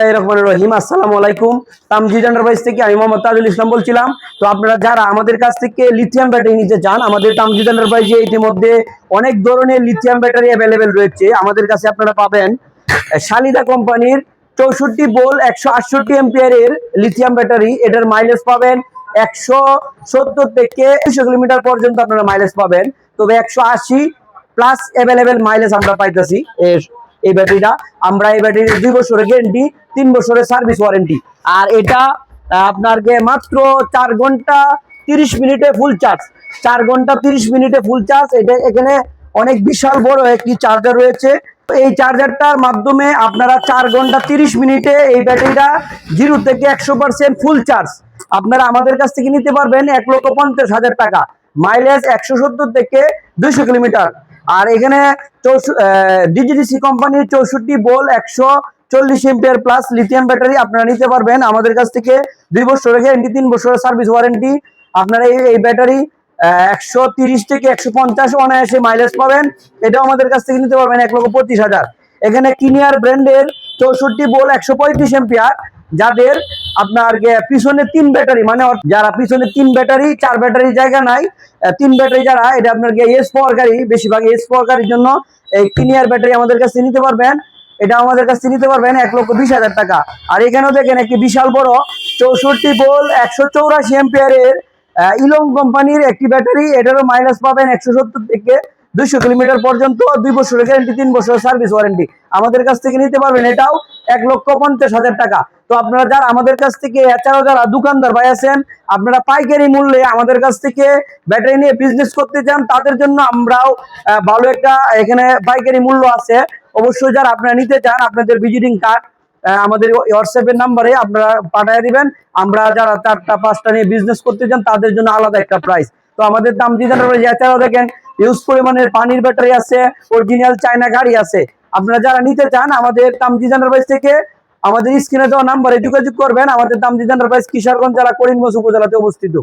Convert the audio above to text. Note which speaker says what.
Speaker 1: রহিম। বলছিলাম। যারা lithium battery পাবেন কোম্পানির চৌষট্টি বোল একশো আটষট্টি লিথিয়াম ব্যাটারি এটার মাইলেজ পাবেন একশো সত্তর থেকে দুশো কিলোমিটার পর্যন্ত আপনারা মাইলেজ পাবেন। তবে একশো আশি প্লাস অ্যাভেলেবেল মাইলেজ আমরা পাইতেছি। এই ব্যাটারিটা আমরা এই ব্যাটারির দুই বছরের গ্যারেন্টি তিন বছরের সার্ভিস ওয়ারেন্টি আর এটা আহ, আপনার মাত্র চার ঘণ্টা তিরিশ মিনিটে ফুল চার্জ চার ঘণ্টা তিরিশ মিনিটে ফুল চার্জ এটা এখানে অনেক বিশাল বড় একটি চার্জার রয়েছে। এই চার্জারটার মাধ্যমে আপনারা চার ঘণ্টা তিরিশ মিনিটে এই ব্যাটারিটা জিরো থেকে একশো পার্সেন্ট ফুল চার্জ আপনারা আমাদের কাছ থেকে নিতে পারবেন এক লক্ষ পঞ্চাশ হাজার টাকা। মাইলেজ একশো সত্তর থেকে দুইশো কিলোমিটার। আর এখানে ডিজিডিসি কোম্পানির চৌষট্টি বোল একশো চল্লিশ এম্পিয়ার প্লাস লিথিয়াম ব্যাটারি আপনারা নিতে পারবেন। আমাদের কাছ থেকে দুই বছরের গ্যারেন্টি তিন বছরের সার্ভিস ওয়ারেন্টি আপনারা এই এই ব্যাটারি একশো তিরিশ থেকে একশো পঞ্চাশ অনায়াসে মাইলেজ পাবেন। এটাও আমাদের কাছ থেকে নিতে পারবেন এক লক্ষ পঁচিশ হাজার। এখানে কিনিয়ার ব্র্যান্ডের চৌষট্টি বোল একশো পঁয়ত্রিশ এম্পিয়ার যাদের আপনার পিছনে তিন ব্যাটারি মানে যারা পিছনে তিন ব্যাটারি, চার ব্যাটারি জায়গা নাই তিন ব্যাটারি যারা, এটা আপনার এস পাওয়ার গাড়ি, বেশিরভাগ এস পাওয়ার গাড়ির জন্য এই কিনিয়ার ব্যাটারি আমাদের কাছে নিতে পারবেন। এটা আমাদের কাছে নিতে পারবেন এক লক্ষ বিশ হাজার টাকা। আর এখানেও দেখেন একটি বিশাল বড় চৌষট্টি বোল একশো চৌরাশি এম্পিয়ারের ইলং কোম্পানির একটি ব্যাটারি এটারও মাইনাস পাবেন একশো সত্তর থেকে দুইশো কিলোমিটার পর্যন্ত দুই বছরের গ্যারেন্টি তিন বছরের সার্ভিস ওয়ারেন্টি আমাদের কাছ থেকে নিতে পারবেন এটাও এক লক্ষ পঞ্চাশ হাজার টাকা। তো আপনারা যারা আমাদের কাছ থেকে, এছাড়াও যারা দোকানদার ভাই আছেন, আপনারা পাইকারি মূল্যে আমাদের কাছ থেকে ব্যাটারি নিয়ে বিজনেস করতে চান, তাদের জন্য আমরাও ভালো একটা এখানে পাইকারি মূল্য আছে। অবশ্যই যারা আপনারা নিতে চান, আপনাদের ভিজিটিং কার্ড আমাদের হোয়াটসঅ্যাপের নাম্বারে আপনারা পাঠিয়ে দিবেন। আমরা যারা চারটা, পাঁচটা নিয়ে বিজনেস করতে চান, তাদের জন্য আলাদা একটা প্রাইস তো আমাদের দাম দিতে এছাড়াও দেখেন ইউজ পরিমাণের পানির ব্যাটারি আছে অরিজিনাল চায়না গাড়ি আছে। আপনারা যারা নিতে চান, আমাদের তামজি বাইস থেকে আমাদের স্ক্রিনে দেওয়া নাম্বারে যোগাযোগ করবেন। আমাদের তামজি বাইস কিশোরগঞ্জ জেলা করিমগঞ্জ উপজেলাতে অবস্থিত।